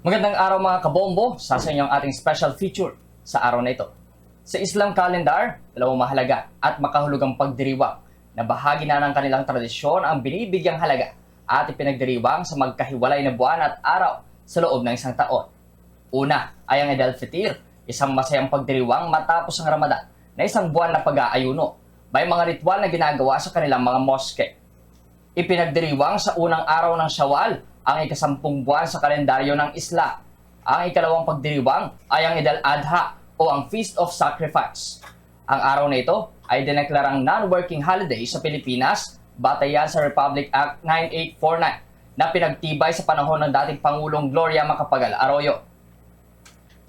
Magandang araw mga kabombo, sa sa inyong ating special feature sa araw na ito. Sa Islam calendar, dalawang mahalaga at makahulugang pagdiriwang na bahagi na ng kanilang tradisyon ang binibigyang halaga at ipinagdiriwang sa magkahiwalay na buwan at araw sa loob ng isang taon. Una ay ang Eid al-Fitr, isang masayang pagdiriwang matapos ang Ramadan na isang buwan na pag-aayuno. May mga ritual na ginagawa sa kanilang mga moske. Ipinagdiriwang sa unang araw ng Shawwal ang ikasampung buwan sa kalendaryo ng Islam. Ang ikalawang pagdiriwang ay ang Eid al-Adha o ang Feast of Sacrifice. Ang araw na ito ay dineklarang non-working holiday sa Pilipinas batayan sa Republic Act 9849 na pinagtibay sa panahon ng dating Pangulong Gloria Macapagal Arroyo.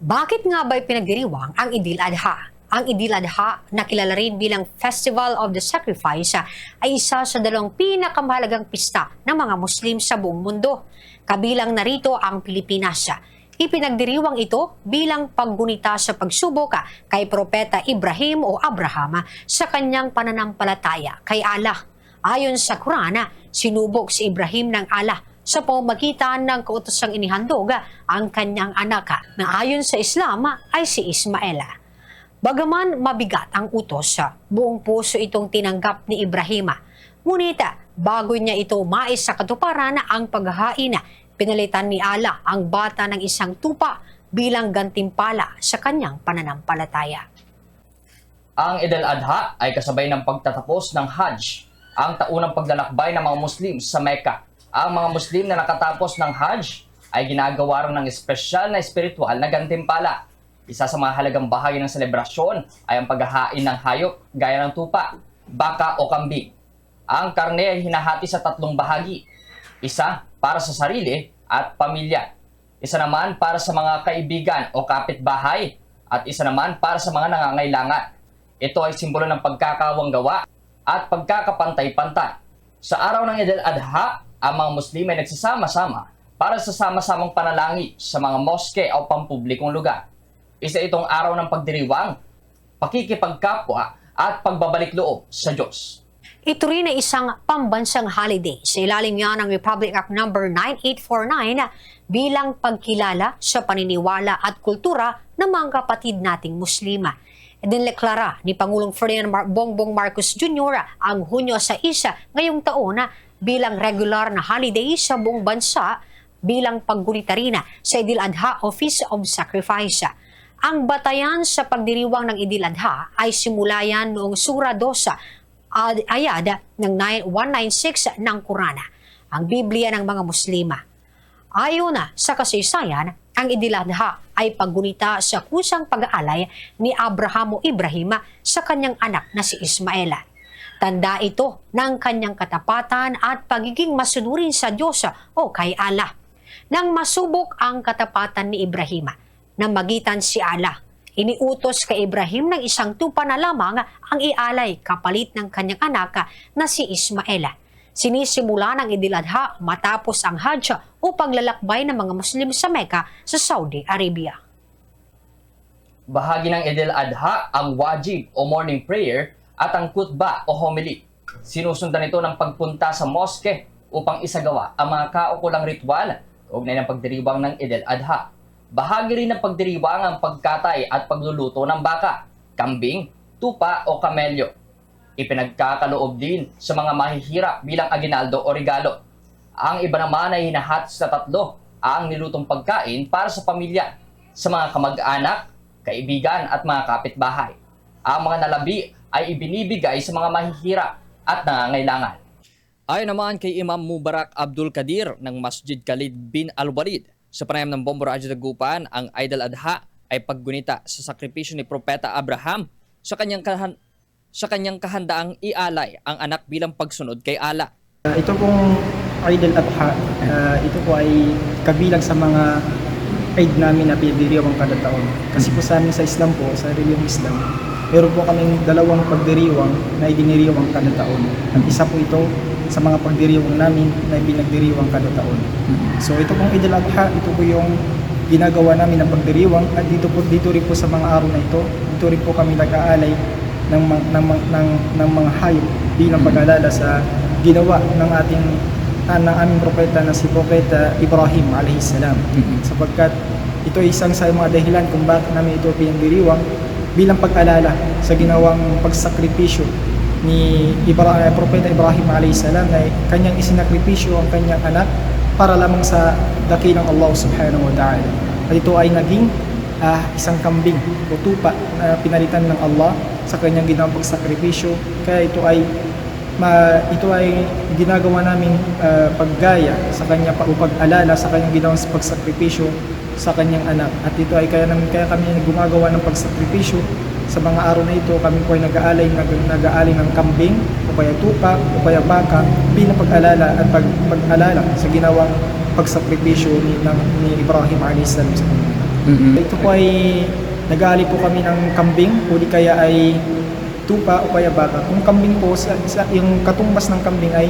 Bakit nga ba pinagdiriwang ang Idil Adha? Ang Idil Adha, na kilala rin bilang Festival of the Sacrifice, ay isa sa dalawang pinakamahalagang pista ng mga Muslim sa buong mundo. Kabilang narito ang Pilipinas. Ipinagdiriwang ito bilang paggunita sa pagsubok kay Propeta Ibrahim o Abraham sa kanyang pananampalataya kay Allah. Ayon sa Quran, sinubok si Ibrahim ng Allah sa pamamagitan ng kautosang inihandog ang kanyang anak na ayon sa Islam ay si Ismaela. Bagaman mabigat ang utos, buong puso itong tinanggap ni Ibrahim. Ngunit bago niya ito mais sa katuparan ang paghahain, pinalitan ni Allah ang bata ng isang tupa bilang gantimpala sa kanyang pananampalataya. Ang Eid al-Adha ay kasabay ng pagtatapos ng Hajj, ang taunang paglalakbay ng mga Muslim sa Mecca. Ang mga Muslim na nakatapos ng Hajj ay ginagawa rin ng espesyal na espiritual na gantimpala. Isa sa mga halagang bahagi ng selebrasyon ay ang paghahain ng hayop gaya ng tupa, baka o kambing. Ang karne ay hinahati sa tatlong bahagi. Isa para sa sarili at pamilya. Isa naman para sa mga kaibigan o kapitbahay at isa naman para sa mga nangangailangan. Ito ay simbolo ng pagkakawanggawa at pagkakapantay-pantay. Sa araw ng Eid al-Adha, ang mga Muslim ay nagsasama-sama para sa sama-samang panalangin sa mga moske o pampublikong lugar. Isa itong araw ng pagdiriwang, pakikipagkapwa at pagbabalik loob sa Diyos. Ito rin ay isang pambansang holiday sa ilalim niya ng Republic Act No. 9849 bilang pagkilala sa paniniwala at kultura ng mga kapatid nating Muslima. Idineklara ni Pangulong Ferdinand Bongbong Marcos Jr. ang Hunyo sa isa ngayong taon bilang regular na holiday sa buong bansa bilang paggunita rin sa Idil Adha o Feast of Sacrifice. Ang batayan sa pagdiriwang ng Idil Adha ay simula yan noong Sura 2 ad- ayad ng 9 196 ng Kurana, ang Biblia ng mga Muslima. Ayon sa kasaysayan, ang Idil Adha ay paggunita sa kusang pag-aalay ni Abraham o Ibrahim sa kanyang anak na si Ismaela. Tanda ito ng kanyang katapatan at pagiging masunurin sa Diyos o kay Allah. Nang masubok ang katapatan ni Ibrahim na magitan si Allah, iniutos kay Ibrahim ng isang tupa na lamang ang ialay kapalit ng kanyang anak na si Ismaela. Sinisimula ng Idil Adha matapos ang Hajj o paglalakbay ng mga Muslim sa Mecca sa Saudi Arabia. Bahagi ng Eid al-Adha ang wajib o morning prayer at ang kutba o homily. Sinusundan ito ng pagpunta sa moske upang isagawa ang mga kaukulang ritual kaugnay ng pagdiriwang ng Eid al-Adha. Bahagi rin ng pagdiriwang ang pagkatay at pagluluto ng baka, kambing, tupa o kamelyo. Ipinagkakaloob din sa mga mahihirap bilang aginaldo o regalo. Ang iba naman ay hinahat sa tatlo ang nilutong pagkain para sa pamilya, sa mga kamag-anak, kaibigan at mga kapitbahay. Ang mga nalabi ay ibinibigay sa mga mahihirap at nangangailangan. Ayon naman kay Imam Mubarak Abdul Kadir ng Masjid Khalid bin Al-Walid, sa panayam ng Bombo Radyo Dagupan, ang Eid al-Adha ay paggunita sa sakripisyo ni Propeta Abraham sa kanyang kahan- sa kanyang kahandaang ialay ang anak bilang pagsunod kay Allah. Uh, ito pong Eid al-Adha, uh, ito po ay kabilang sa mga Eid namin na pinagdiriwang kada taon. Kasi po sa amin sa Islam po, sa reliyong Islam, meron po kaming dalawang pagdiriwang na idiniriwang kada taon. At isa po ito sa mga pagdiriwang namin na pinagdiriwang kada taon. So ito pong Eid al-Adha, ito po yung ginagawa namin ng pagdiriwang at dito po dito rin po sa mga araw na ito, dito rin po kami nag-aalay ng, ng, mga- ng, ng mga hayop bilang pag-alala sa ginawa ng ating ah, ng aming propeta na si Propeta Ibrahim alayhi salam. Mm-mm. Sapagkat ito ay isang sa mga dahilan kung bakit namin ito pinagdiriwang bilang pag-alala sa ginawang pagsakripisyo ni Ibra- eh, Propeta Ibrahim salam na kanyang isinakripisyo ang kanyang anak para lamang sa dakilang Allah subhanahu wa ta'ala. At ito ay naging ah, isang kambing o tupa na pinalitan ng Allah sa kanyang ginawang pagsakripisyo. Kaya ito ay ma, ito ay ginagawa namin ah, paggaya sa kanya o pag-alala sa kanyang ginawang pagsakripisyo sa kanyang anak. At ito ay kaya, namin, kaya kami gumagawa ng pagsakripisyo sa mga araw na ito, kami po ay nag-aalay, nag, nag-aalay ng kambing, o kaya tupa, o kaya baka, bilang pag-alala at pag, pag-alala sa ginawang pagsakripisyo ni, ng, ni Ibrahim a.s. sa kanya. Mm-mm. Ito po ay nag-aali po kami ng kambing, o di kaya ay tupa o kaya baka. Kung kambing po, sa, sa, yung katumbas ng kambing ay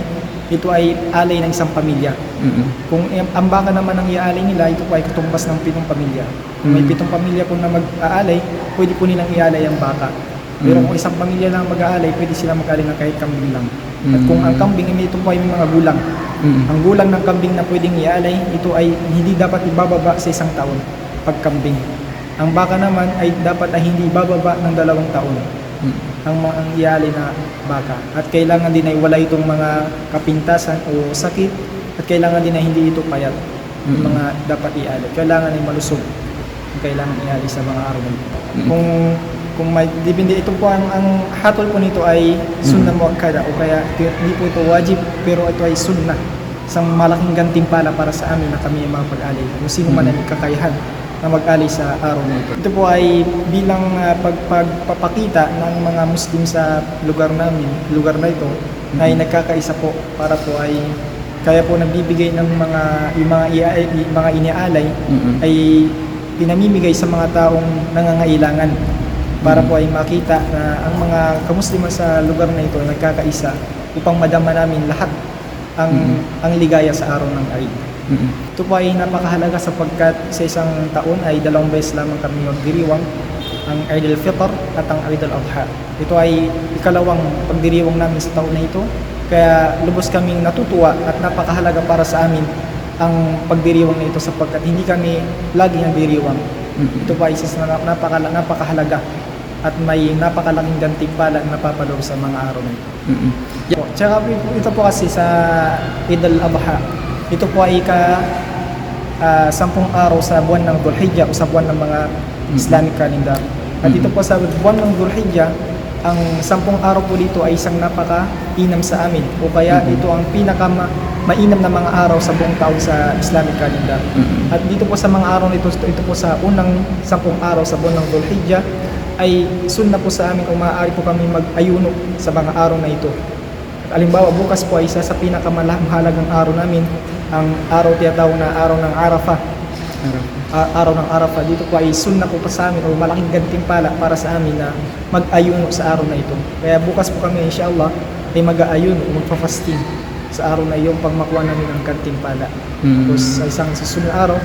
ito ay alay ng isang pamilya. Mm-mm. Kung ang baka naman ang iaalay nila, ito po ay katumbas ng pitong pamilya. Kung may Mm. pitong pamilya po na mag-aalay, pwede po nilang ialay ang baka. Pero Mm. kung isang pamilya lang mag-aalay, pwede sila mag-aalay ng kahit kambing lang. At Mm. kung ang kambing, eh, ito po ay may mga gulang. Mm-mm. Ang gulang ng kambing na pwedeng ialay, ito ay hindi dapat ibababa sa isang taon pag kambing. Ang baka naman ay dapat ay hindi bababa ng dalawang taon Mm. Ang mga ang ialay na baka. At kailangan din ay wala itong mga kapintasan o sakit at kailangan din ay hindi ito payat. Yung Mm. mga dapat ialay. Kailangan ay malusog. Ang kailangan ialay sa mga araw na ito. Mm. Kung kung may depende ito po ang, ang hatol po nito ay sunnah muakkada o kaya hindi po ito wajib pero ito ay sunnah isang malaking gantimpala para sa amin na kami ay mga pag-alay kung sino man ang kakayahan na mag-alay sa araw na ito. Ito po ay bilang uh, pagpapakita ng mga Muslim sa lugar namin, lugar na ito, na ay nagkakaisa po para po ay kaya po nagbibigay ng mga yung mga, ia- yung mga iniaalay Mm-mm. ay pinamimigay sa mga taong nangangailangan para po ay makita na ang mga kamusliman sa lugar na ito nagkakaisa upang madama namin lahat ang Mhm. ang ligaya sa araw ng Eid. Mm-mm. Ito po ay napakahalaga sapagkat sa isang taon ay dalawang beses lamang kami magdiriwang ang Eid al-Fitr at ang Eid al-Adha. Ito ay ikalawang pagdiriwang namin sa taon na ito. Kaya lubos kaming natutuwa at napakahalaga para sa amin ang pagdiriwang na ito sapagkat hindi kami lagi nagdiriwang. Mm-mm. Ito po ay isa sa na- napaka, napakahalaga at may napakalaking gantimpala na napapaloob sa mga araw na ito. Mm-mm. Po. Tsaka ito po kasi sa Eid al-Adha, ito po ay ka ah, sampung araw sa buwan ng Dhul-Hijjah o sa buwan ng mga Islamic calendar. At ito Mhm. po sa buwan ng Dhul-Hijjah, ang sampung araw po dito ay isang napaka-inam sa amin o kaya Mhm. ito ang pinaka mainam na mga araw sa buong taon sa Islamic calendar. At dito po sa mga araw nito, ito po sa unang sampung araw sa buwan ng Dhul-Hijjah, ay sunna po sa amin kung maaari po kami mag-ayuno sa mga araw na ito. At alimbawa, bukas po ay isa sa pinakamahalagang araw namin, ang araw tiyatawag na araw ng Arafah. Ah, araw ng Arafah, dito po ay sunna po pa sa amin o malaking gantimpala para sa amin na mag-ayuno sa araw na ito. Kaya bukas po kami, inshallah, ay mag-aayuno o magpa-fasting sa araw na iyon pang makuha namin ang gantimpala. Mm. Tapos sa isang susunod araw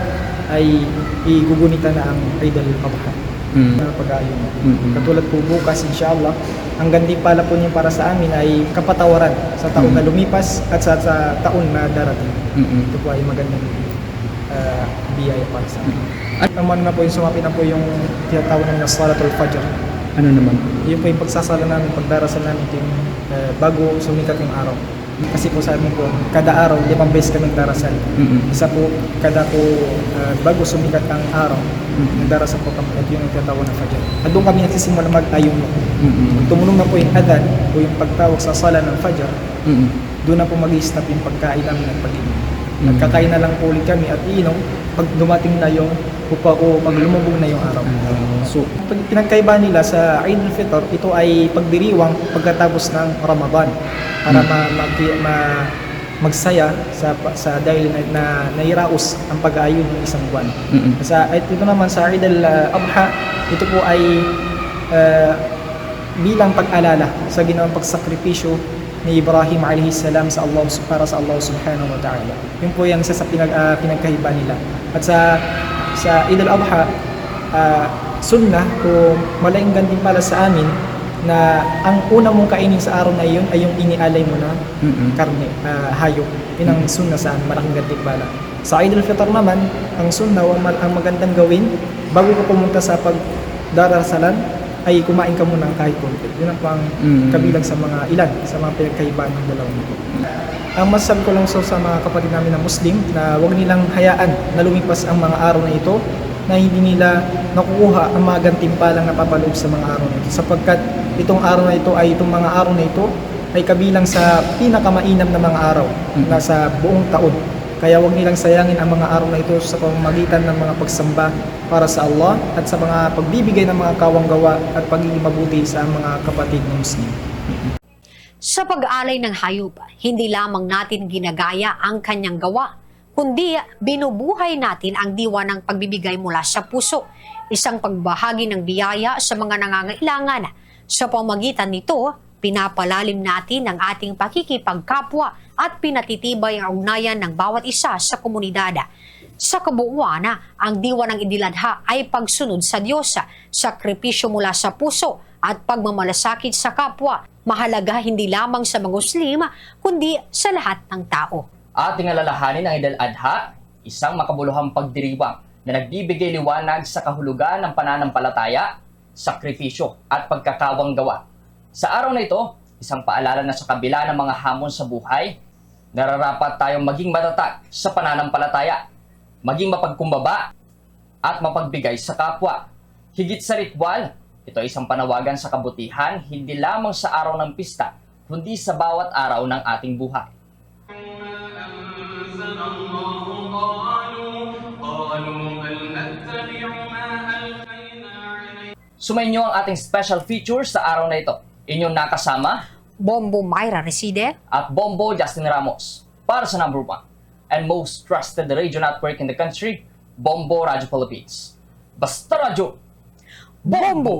ay igugunita na ang Eid al-Adha Mm. na pag-aayon. Mm-mm. Katulad po bukas, inshallah, ang gantimpala po niyo para sa amin ay kapatawaran sa taon na Mm. lumipas at sa, sa taon na darating. Mm-mm. Ito po ay magandang ah, biyaya para sa amin. At- naman na po yung sumapi na po yung tinatawag na Salatul Fajr. Ano naman? Yun po yung pagsasala namin, pagdarasal namin yung ah, bago sumikat yung araw. Kasi po sa amin po, kada araw, limang beses kami darasal. Mm-mm. Isa po, kada po ah, bago sumikat ang araw, Mm-mm. nagdarasal po kami at yun yung tinatawag na Fajr. At doon kami nagsisimula mag-ayuno. Mm-mm. Tumulong na po yung adhan o yung pagtawag sa sala ng Fajr, Mm-mm. doon na po mag-stop yung pagkain namin at pag-inom. Mm. Nagkakain na lang po ulit kami at iinom pag dumating na yung upa o pag lumubog na yung araw. Ah, so, Pag pinagkaiba nila sa Eid al-Fitr, ito ay pagdiriwang pagkatapos ng Ramadan para Mm. ma, mag- ma- magsaya sa sa dahil na, na nairaos ang pag-aayon ng isang buwan. mm-mm. Sa at ito naman sa Eid al-Adha, ito po ay uh, bilang pag-alala sa ginawang pagsakripisyo ni Ibrahim alayhi salam sa Allah para sa Allah subhanahu wa ta'ala. Yun po yung isa sa pinag, ah, pinagkahiba nila. At sa sa Eid al-Adha, ah, sunnah o malaking gantimpala sa amin na ang una mong kainin sa araw na iyon ay yung inialay mo na Mm-mm. karne, ah, hayop. Yun ang sunna sa malaking gantimpala. Sa Eid al-Fitr naman, ang sunna o ang, ang magandang gawin, bago ka pumunta sa pagdarasalan, ay kumain ka muna ng kahit konti. Yun ang pang Mm. kabilang sa mga ilan, sa mga pinagkaibaan ng dalawang ito. Ang masasabi ko lang so sa mga kapatid namin na Muslim na huwag nilang hayaan na lumipas ang mga araw na ito na hindi nila nakukuha ang mga gantimpalang napapaloob sa mga araw na ito sapagkat itong araw na ito ay itong mga araw na ito ay kabilang sa pinakamainam na mga araw na sa buong taon. Kaya huwag nilang sayangin ang mga araw na ito sa pamamagitan ng mga pagsamba para sa Allah at sa mga pagbibigay ng mga kawanggawa at pagiging mabuti sa mga kapatid na Muslim. Sa pag-aalay ng hayop, hindi lamang natin ginagaya ang kanyang gawa, kundi binubuhay natin ang diwa ng pagbibigay mula sa puso, isang pagbahagi ng biyaya sa mga nangangailangan. Sa pamagitan nito, pinapalalim natin ang ating pakikipagkapwa at pinatitibay ang ugnayan ng bawat isa sa komunidad. Sa kabuuan, ang diwa ng idiladha ay pagsunod sa Diyos, sakripisyo mula sa puso at pagmamalasakit sa kapwa. Mahalaga hindi lamang sa mga Muslim, kundi sa lahat ng tao. Ating alalahanin ang Eid al-Adha, isang makabuluhang pagdiriwang na nagbibigay liwanag sa kahulugan ng pananampalataya, sakripisyo at pagkakawang gawa. Sa araw na ito, isang paalala na sa kabila ng mga hamon sa buhay, nararapat tayong maging matatag sa pananampalataya, maging mapagkumbaba at mapagbigay sa kapwa. Higit sa ritual, ito ay isang panawagan sa kabutihan hindi lamang sa araw ng pista, kundi sa bawat araw ng ating buhay. Sumainyo ang ating special features sa araw na ito. Inyong nakasama, Bombo Myra Reside, at Bombo Justin Ramos. Para sa number one and most trusted radio network in the country, Bombo Radyo Philippines. Basta Radyo! Bombo! Bombo!